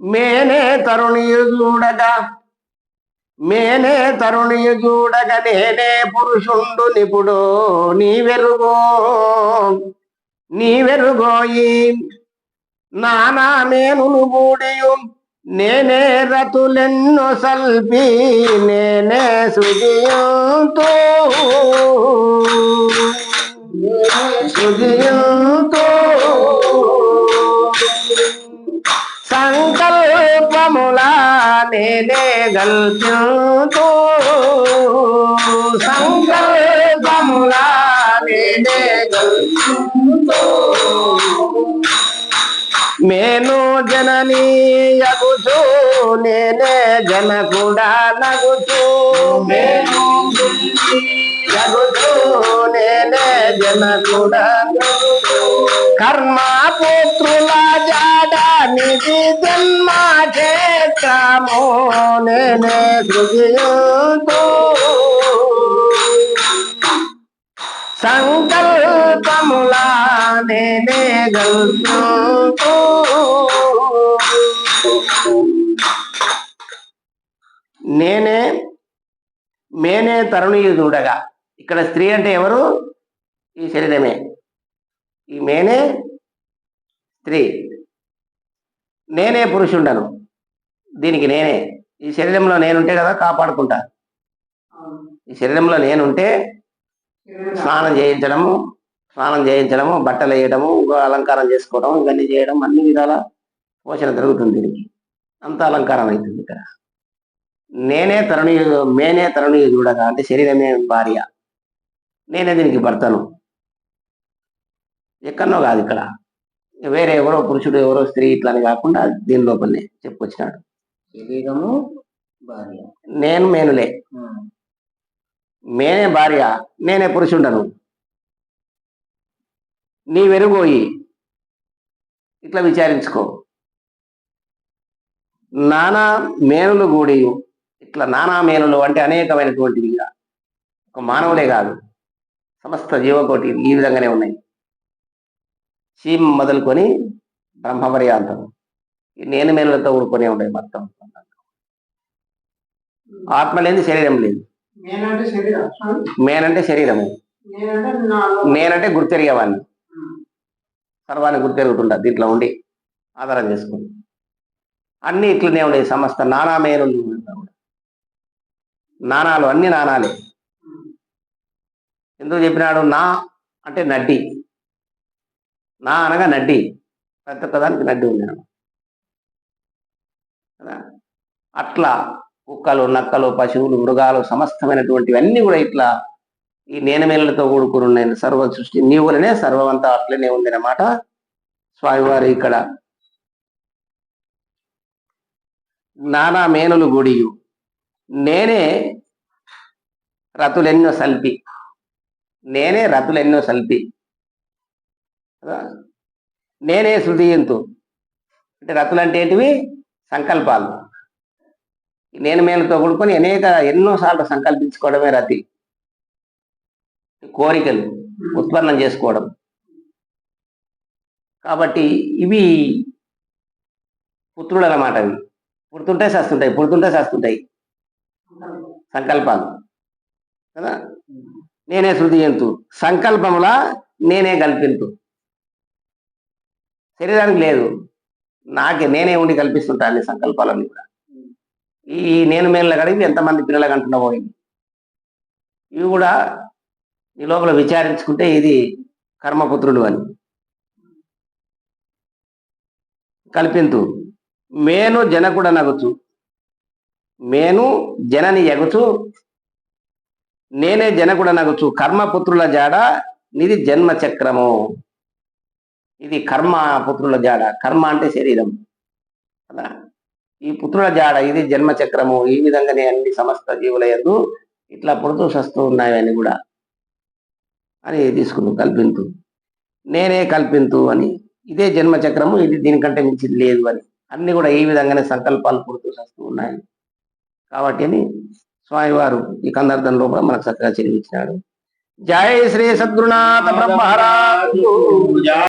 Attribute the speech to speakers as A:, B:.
A: మేనే తరుణియు చూడగా మేనే తరుణియు చూడగ నేనే పురుషుండు నిపుడు నీవెరుగో నీవెరుగోయి. నానా మేనులు బూడియు నేనే రతులెన్నో సల్పి నేనే సుజియంతో సుజియంతో సంకల్పములా నేనే గల్పింతో సంకల్పములా నేనే మేను జనని యగుచు నేనే జన కూడా నగుచు. మేను యగుచు నేనే జన కూడా కర్మ పుత్రుల జాడ నిధి జన్మ క్షేత్రము నేనే సృజింతు సంకల్పములా నేనే నేనే మేనే తరుణీయుడుగా చూడగా ఇక్కడ స్త్రీ అంటే ఎవరు? ఈ శరీరమే. ఈ మేనే స్త్రీ. నేనే పురుషుండను. దీనికి నేనే. ఈ శరీరంలో నేనుంటే కదా కాపాడుకుంటా. ఈ శరీరంలో నేనుంటే స్నానం చేయించడము స్నానం చేయించడము బట్టలు వేయడము అలంకారం చేసుకోవడం ఇవన్నీ చేయడం అన్ని విధాల పోషణ జరుగుతుంది దీనికి. అంత అలంకారం అవుతుంది ఇక్కడ. నేనే తరుణి మేనే తరుణి చూడగా అంటే శరీరమే భార్య. నేనే దీనికి భర్తను. ఎక్కడనో కాదు ఇక్కడ. వేరే ఎవరో పురుషుడు ఎవరో స్త్రీ ఇట్లా అని కాకుండా దీని లోపలనే చెప్పుకొచ్చినాడు
B: శరీరము భార్య.
A: నేను మేనులే. మేనే భార్య నేనే పురుషుండను. నీ వెరుగోయి ఇట్లా విచారించుకో. నానా మేనులు గూడి ఇట్లా నానా మేనులు అంటే అనేకమైనటువంటివి. ఒక మానవులే కాదు. సమస్త జీవకోటి ఈ విధంగానే ఉన్నాయి. చీమ మొదలుకొని బ్రహ్మ పర్యాంతం ఈ నేను మేనులతో ఊరుకొనే ఉంటాయి మొత్తం. ఆత్మ లేని శరీరం లేదు. మేనంటే శరీరము.
B: నేనంటే
A: గుర్తెరిగేవాడిని సర్వాన్ని గుర్తెరుగుతుంటా దీంట్లో ఉండి ఆధారం చేసుకుని. అన్ని ఇట్లనే ఉన్నాయి సమస్త నానా మేనులు నానాలు అన్ని నానాలే. ఎందుకు చెప్పినాడు? నా అంటే నడ్డి నా అనగా నడ్డి. ప్రతి ఒక్కదానికి నడ్డి ఉంది కదా? అట్లా కుక్కలు నక్కలు పశువులు మృగాలు సమస్తమైనటువంటివన్నీ కూడా ఇట్లా ఈ నేనమేలతో కూడుకుని ఉన్నాయి సర్వ సృష్టి నీవులనే సర్వమంతా అట్లనే ఉందన్నమాట స్వామివారు ఇక్కడ నానా మేనులు గుడియు. నేనే రతులెన్నో సల్పి. నేనే రతులెన్నో సల్పి. నేనే శృతియంతు. అంటే రతులు అంటే ఏంటివి? సంకల్పాలు. నేను మేలతో కూడుకొని అనేక ఎన్నో సార్లు సంకల్పించుకోవడమే రతి. కోరికలు ఉత్పన్నం చేసుకోవడం. కాబట్టి ఇవి పుత్రుడు అన్నమాట అవి. పుడుతుంటే సస్తుంటాయి పుడుతుంటే సస్తుంటాయి సంకల్పాలు. కదా? నేనే శృతి ఎంతు సంకల్పములా నేనే కల్పింతు. శరీరానికి లేదు. నాకే నేనే ఉండి కల్పిస్తుంటా అన్ని సంకల్పాలన్నీ కూడా. ఈ నేను మేళ్ళ కడిగి ఎంతమంది పిల్లలకు అంటున్నావో పోయింది ఇవి కూడా ఈ లోపల విచారించుకుంటే ఇది కర్మపుత్రుడు అని. కల్పింతు మేను జనకుడ నగుచు. మేను జనని ఎగుచు నేనే జనకుడ నగుచు. కర్మపుత్రుల జాడ నిది జన్మ చక్రము ఇది కర్మ పుత్రుల జాడ. కర్మ అంటే శరీరం. కదా? ఈ పుత్రుల జాడ ఇది జన్మ చక్రము ఈ విధంగానే అన్ని సమస్త జీవుల ఎందు ఇట్లా పుడుతూ సస్తూ ఉన్నాయని కూడా అని తీసుకుని కల్పింతు. నేనే కల్పింతు అని. ఇదే జన్మ చక్రము ఇది దీనికంటే మించింది లేదు అని. అన్ని కూడా ఈ విధంగానే సంకల్పాలు పుడుతూ సస్తూ ఉన్నాయి. కాబట్టి అని స్వామివారు ఈ కందర్ధన లోపల మనకు చక్కగా చదివించినాడు జయ శ్రీ సద్గురునాథ బ్రహ్మరాజు.